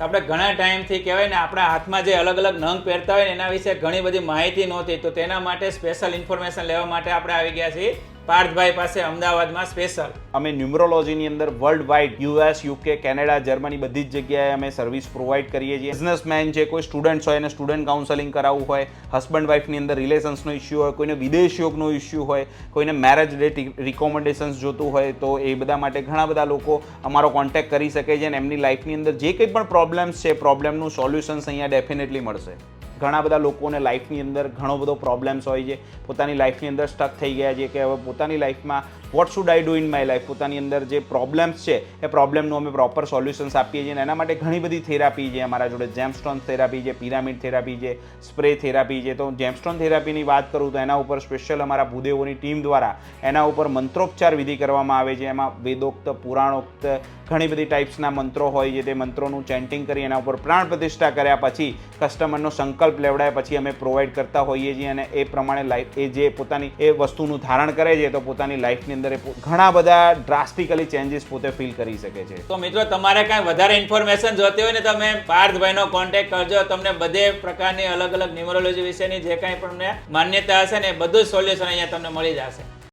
આપણે ઘણા ટાઈમથી કહેવાય ને આપણા હાથમાં જે અલગ અલગ નંગ પહેરતા હોય ને એના વિશે ઘણી બધી માહિતી નહોતી. તો તેના માટે સ્પેશિયલ ઇન્ફોર્મેશન લેવા માટે આપણે આવી ગયા છીએ. પાર્થભાઈ પાસે અમદાવાદમાં સ્પેશિયલ અમે ન્યુમરોલોજીની અંદર world wide US UK Canada Germany બધી જ જગ્યાએ અમે સર્વિસ પ્રોવાઈડ કરીએ છીએ. બિઝનેસમેન છે, કોઈ સ્ટુડન્ટ્સ હોય એને સ્ટુડન્ટ કાઉન્સેલિંગ કરાવવું હોય હસબન્ડ વાઇફની અંદર રિલેશન્સનો ઇસ્યુ હોય, કોઈને વિદેશ યોગનો ઇસ્યુ હોય, કોઈને મેરેજ ડેટ રિકોમેન્ડેશન્સ જોતું હોય, તો એ બધા માટે ઘણા બધા લોકો અમારો કોન્ટેક્ટ કરી શકે છે અને એમની લાઈફની અંદર જે કંઈ પણ પ્રોબ્લેમ્સ છે પ્રોબ્લેમનું સોલ્યુશન્સ અહીંયા ડેફિનેટલી મળશે. ઘણા બધા લોકોને લાઈફની અંદર ઘણો બધો પ્રોબ્લેમ્સ હોય છે. પોતાની લાઈફની અંદર સ્ટક થઈ ગયા છે કે હવે પોતાની લાઈફમાં what should I do in my life પોતાની અંદર જે પ્રોબ્લેમ્સ છે, એ પ્રોબ્લેમનું અમે પ્રોપર સોલ્યુશન્સ આપીએ છીએ અને એના માટે ઘણી બધી થેરાપી છે અમારા જોડે. જેમસ્ટોન થેરાપી છે પિરામિડ થેરાપી છે સ્પ્રે થેરાપી છે. તો જેમસ્ટોન થેરાપીની વાત કરું તો એના ઉપર સ્પેશિયલ અમારા ભૂદેવોની ટીમ દ્વારા એના ઉપર મંત્રોપચાર વિધિ કરવામાં આવે છે. એમાં વેદોક્ત, પુરાણોક્ત ઘણી બધી ટાઈપ્સના મંત્રો હોય છે તે મંત્રોનું ચેન્ટિંગ કરી એના ઉપર પ્રાણ પ્રતિષ્ઠા કર્યા પછી કસ્ટમરનો સંકલ્પ લેવડાય પછી અમે પ્રોવાઈડ કરતા હોઈએ છીએ અને એ પ્રમાણે લાઈફ એ જે પોતાની, એ વસ્તુનું ધારણ કરે છે તો પોતાની લાઈફની અંદર ઘણા બધા ડ્રાસ્ટિકલી ચેન્જીસ પોતે ફીલ કરી શકે છે. તો મિત્રો તમારે કાંઈ વધારે ઇન્ફોર્મેશન જોતી હોય ને તમે પાર્થભાઈનો કોન્ટેક્ટ કરજો. તમને બધે પ્રકારની અલગ અલગ ન્યુમરોલોજી વિશેની જે કાંઈ પણ માન્યતા હશે ને બધું સોલ્યુશન અહીંયા તમને મળી જશે.